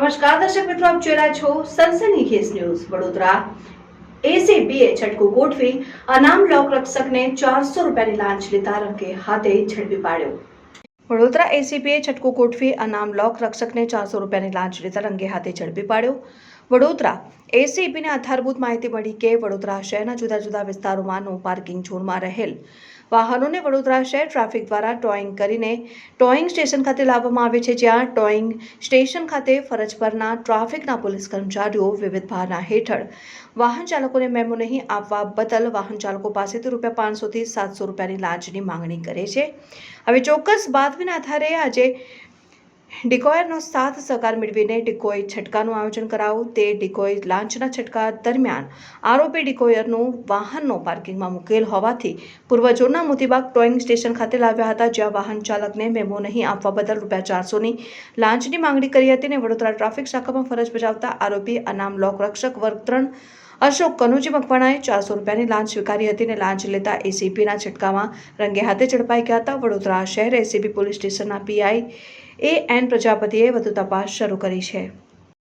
નમસ્કાર, દર્શક મિત્રો, આપ જોઈ રહ્યા છો સનસનીખેજ ન્યૂઝ. વડોદરા એસીબીએ છટકું ગોઠવી અનામ લોક રક્ષકને ચારસો રૂપિયાની લાંચ લેતા રંગે હાથે ઝડપી પાડ્યો. વડોદરા એસીબીએ છટકું ગોઠવી અનામ લોક રક્ષકને ચારસો રૂપિયાની લાંચ લેતા રંગે હાથે ઝડપી પાડ્યો. વડોદરા એસીબીને આધારભૂત માહિતી મળી કે વડોદરા શહેરના જુદા જુદા વિસ્તારોમાં નો પાર્કિંગ ઝોનમાં રહેલ. વાહનોને વડોદરા શહેર ટ્રાફિક દ્વારા ટોઈંગ કરીને ટોઈંગ સ્ટેશન ખાતે લાવવામાં આવે છે, જ્યાં ટોઈંગ સ્ટેશન ખાતે ફરજ પરના ટ્રાફિકના પોલીસ કર્મચારીઓ વિવિધ ભારના હેઠળ વાહન ચાલકોને મેમો નહીં આપવા બદલ વાહન ચાલકો પાસેથી રૂપિયા પાંચસોથી સાતસો રૂપિયાની લાંચની માંગણી કરે છે. હવે ચોક્કસ બાતમીના આધારે આજે ડિકોયરનો સાથ સહકાર મેળવીને ડિકોય છટકાનું આયોજન કરાવું. તે ડિકોય લાંચના છટકા દરમિયાન આરોપી ડિકોયરનું વાહનનો પાર્કિંગમાં મૂકેલ હોવાથી પૂર્વજોના મોતીબાગ ટોઈંગ સ્ટેશન ખાતે લાવ્યા હતા, જ્યાં વાહન ચાલકને મેમો નહીં આપવા બદલ રૂપિયા ચારસોની લાંચની માંગણી કરી હતી અને વડોદરા ટ્રાફિક શાખામાં ફરજ બજાવતા આરોપી અનામ લોક રક્ષક વર્ગ ત્રણ અશોક કનુજી મકવાણાએ ચારસો રૂપિયાની લાંચ સ્વીકારી હતી અને લાંચ લેતા એસીપીના છટકામાં રંગે હાથે ઝડપાઈ ગયા હતા. વડોદરા શહેર એસીબી પોલીસ સ્ટેશનના પીઆઈ એ એન પ્રજાપતિએ વધુ તપાસ શરૂ કરી છે.